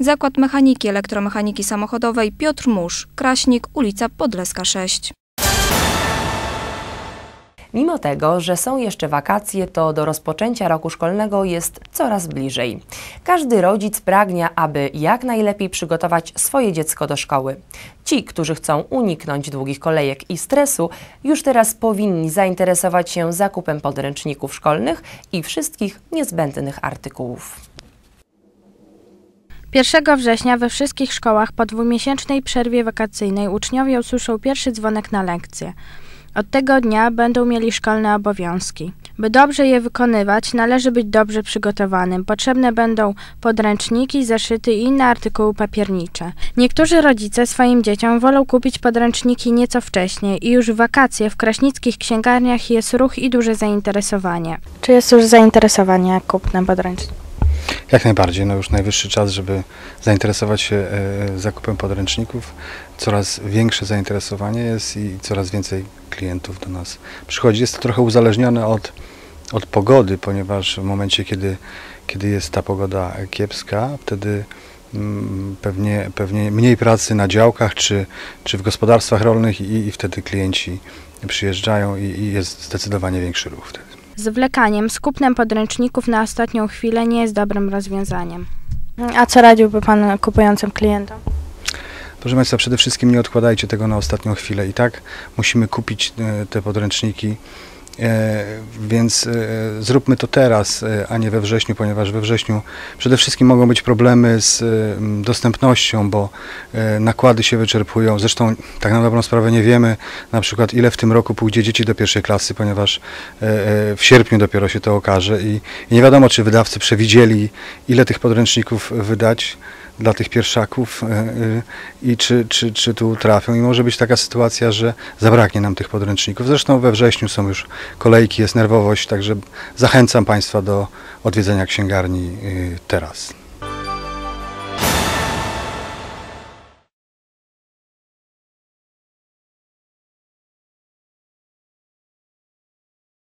Zakład Mechaniki Elektromechaniki Samochodowej Piotr Musz, Kraśnik, ulica Podleska 6. Mimo tego, że są jeszcze wakacje, to do rozpoczęcia roku szkolnego jest coraz bliżej. Każdy rodzic pragnie, aby jak najlepiej przygotować swoje dziecko do szkoły. Ci, którzy chcą uniknąć długich kolejek i stresu, już teraz powinni zainteresować się zakupem podręczników szkolnych i wszystkich niezbędnych artykułów. 1 września we wszystkich szkołach po dwumiesięcznej przerwie wakacyjnej uczniowie usłyszą pierwszy dzwonek na lekcję. Od tego dnia będą mieli szkolne obowiązki. By dobrze je wykonywać, należy być dobrze przygotowanym. Potrzebne będą podręczniki, zeszyty i inne artykuły papiernicze. Niektórzy rodzice swoim dzieciom wolą kupić podręczniki nieco wcześniej i już w wakacje w kraśnickich księgarniach jest ruch i duże zainteresowanie. Czy jest już zainteresowanie kupnem podręczników? Jak najbardziej, no już najwyższy czas, żeby zainteresować się e, zakupem podręczników. Coraz większe zainteresowanie jest i coraz więcej klientów do nas przychodzi. Jest to trochę uzależnione od, od pogody, ponieważ w momencie, kiedy, kiedy jest ta pogoda kiepska, wtedy mm, pewnie, pewnie mniej pracy na działkach czy, czy w gospodarstwach rolnych i, i wtedy klienci przyjeżdżają i, i jest zdecydowanie większy ruch wtedy. Zwlekaniem z kupnem podręczników na ostatnią chwilę nie jest dobrym rozwiązaniem. A co radziłby Pan kupującym klientom? Proszę Państwa, przede wszystkim nie odkładajcie tego na ostatnią chwilę. I tak musimy kupić e, te podręczniki, więc e, zróbmy to teraz, a nie we wrześniu, ponieważ we wrześniu przede wszystkim mogą być problemy z dostępnością, bo nakłady się wyczerpują. Zresztą tak na dobrą sprawę nie wiemy na przykład ile w tym roku pójdzie dzieci do pierwszej klasy, ponieważ w sierpniu dopiero się to okaże i nie wiadomo, czy wydawcy przewidzieli ile tych podręczników wydać dla tych pierwszaków e, e, i czy, czy, czy tu trafią. I może być taka sytuacja, że zabraknie nam tych podręczników. Zresztą we wrześniu są już kolejki, jest nerwowość, także zachęcam Państwa do odwiedzenia księgarni e, teraz.